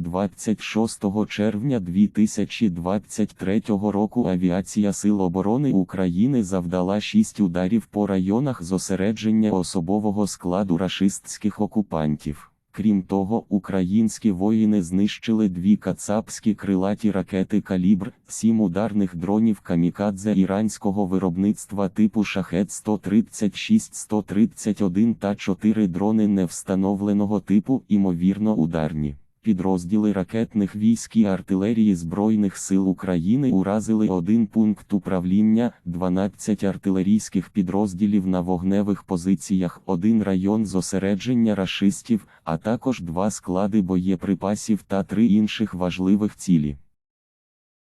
26 червня 2023 року авіація Сил оборони України завдала шість ударів по районах зосередження особового складу рашистських окупантів. Крім того, українські воїни знищили дві кацапські крилаті ракети калібр, сім ударних дронів камікадзе іранського виробництва типу шахет 136 131 та чотири дрони невстановленого типу, імовірно ударні. Підрозділи ракетних військ і артилерії Збройних сил України уразили один пункт управління, 12 артилерійських підрозділів на вогневих позиціях, один район зосередження рашистів, а також два склади боєприпасів та три інших важливих цілі.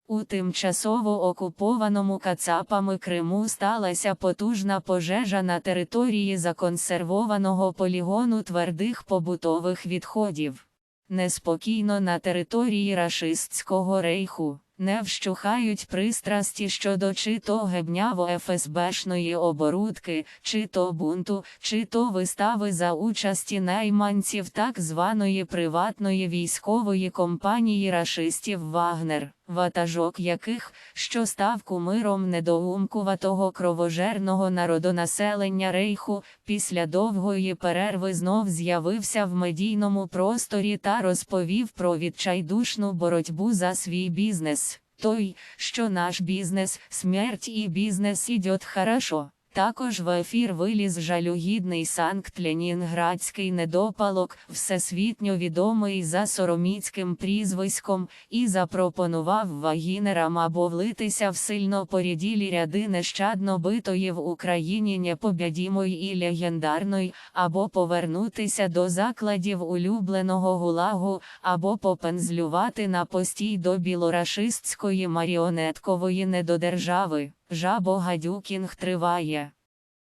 У тимчасово окупованому Кацапами Криму сталася потужна пожежа на території законсервованого полігону твердих побутових відходів. Неспокійно на території рашистського рейху. Не вщухають пристрасті щодо чи то гебняво ФСБшної оборудки, чи то бунту, чи то вистави за участі найманців так званої приватної військової компанії рашистів Вагнер, ватажок яких, що став кумиром недоумкуватого кровожерного народонаселення рейху, після довгої перерви знов з'явився в медійному просторі та розповів про відчайдушну боротьбу за свій бізнес. Той, що наш бізнес, смерть і бізнес ідет хорошо. Також в ефір виліз жалюгідний Санкт-Ленінградський недопалок, всесвітньо відомий за сороміцьким прізвиськом, і запропонував вагінерам або влитися в сильно поріділі ряди нещадно битої в Україні непобядімої і легендарної, або повернутися до закладів улюбленого гулагу, або попензлювати на постій до білорашистської маріонеткової недодержави. Жабо гадюкінг триває.